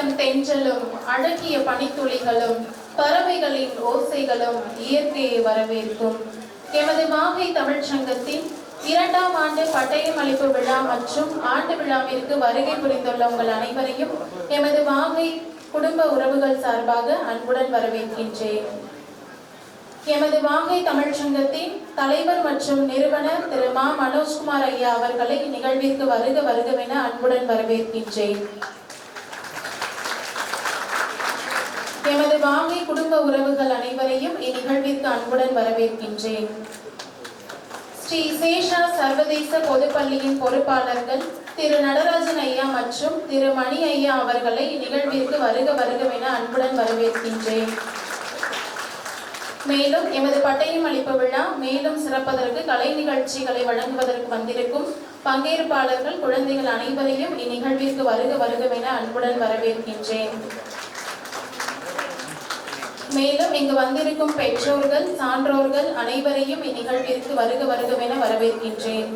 இளம் தென்றலும் அழகிய பனித்துளிகளும் பறவைகளின் ஓசைகளும் இயற்கையை வரவேற்கும். எமது மாகை தமிழ்ச் சங்கத்தின் இரண்டாம் ஆண்டு பட்டயமளிப்பு விழா மற்றும் ஆண்டு விழாவிற்கு வருகை புரிந்துள்ள உங்கள் அனைவரையும் எமது மாகை குடும்ப உறவுகள் சார்பாக அன்புடன் வரவேற்கின்றேன். எமது வாகை தமிழ்ச் சங்கத்தின் தலைவர் மற்றும் நிறுவனர் திரு. மா. மனோஜ்குமார் ஐயா அவர்களை நிகழ்விற்கு வருக வருகவென அன்புடன் வரவேற்கின்றேன். எமது வாங்கி குடும்ப உறவுகள் அனைவரையும் இந்நிகழ்விற்கு அன்புடன் வரவேற்கின்றேன். ஸ்ரீ சேஷா சர்வதேச பொதுப்பள்ளியின் பொறுப்பாளர்கள் திரு நடராஜன் ஐயா மற்றும் திரு மணி ஐயா அவர்களை இந்நிகழ்விற்கு வருக வருகவென அன்புடன் வரவேற்கின்றேன். மேலும் எமது பட்டயம் அளிப்பு விழா மேலும் சிறப்பதற்கு கலை நிகழ்ச்சிகளை வழங்குவதற்கு வந்திருக்கும் பங்கேற்பாளர்கள் குழந்தைகள் அனைவரையும் இந்நிகழ்விற்கு வருக வருகவென அன்புடன் வரவேற்கின்றேன். மேலும் இங்கு வந்திருக்கும் பெற்றோர்கள் சான்றோர்கள் அனைவரையும் இந்நிகழ்விற்கு வருக வருகவென வரவேற்கின்றேன்.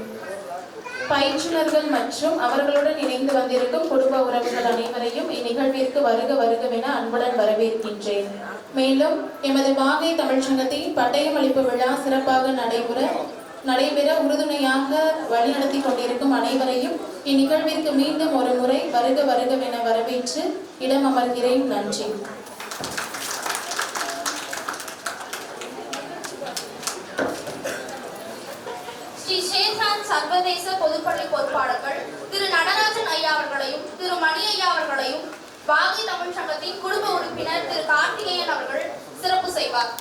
பயிற்றுனர்கள் மற்றும் அவர்களுடன் இணைந்து வந்திருக்கும் குடும்ப உறவுகள் அனைவரையும் இந்நிகழ்விற்கு வருக வருகவென அன்புடன் வரவேற்கின்றேன். மேலும் எமது வாகை தமிழ்ச்சங்கத்தின் பட்டயமளிப்பு விழா சிறப்பாக நடைபெற நடைபெற உறுதுணையாக வழிநடத்தி கொண்டிருக்கும் அனைவரையும் இந்நிகழ்விற்கு மீண்டும் ஒரு முறை வருக வருகவென வரவேற்று இடம் அமர்கிறேன் நன்றி. ஸ்ரீ ஷேர்கான் சர்வதேச பொதுப்பள்ளி பொறுப்பாளர்கள் திரு நடராஜன் ஐயா அவர்களையும் திரு மணி ஐயா அவர்களையும் பாகி தமிழ் சங்கத்தின் குடும்ப உறுப்பினர் திரு கார்த்திகேயன் அவர்கள் சிறப்பு செய்வார்.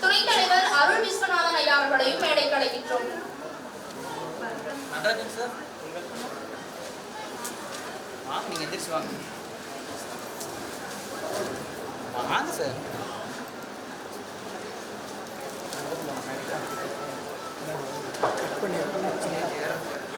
துணைத் தலைவர் அருள் விஸ்வநாதன் ஐயா அவர்களையும் மேடைக்கு அழைக்கின்றோம் வாங்க சார். வாங்க நீங்கள்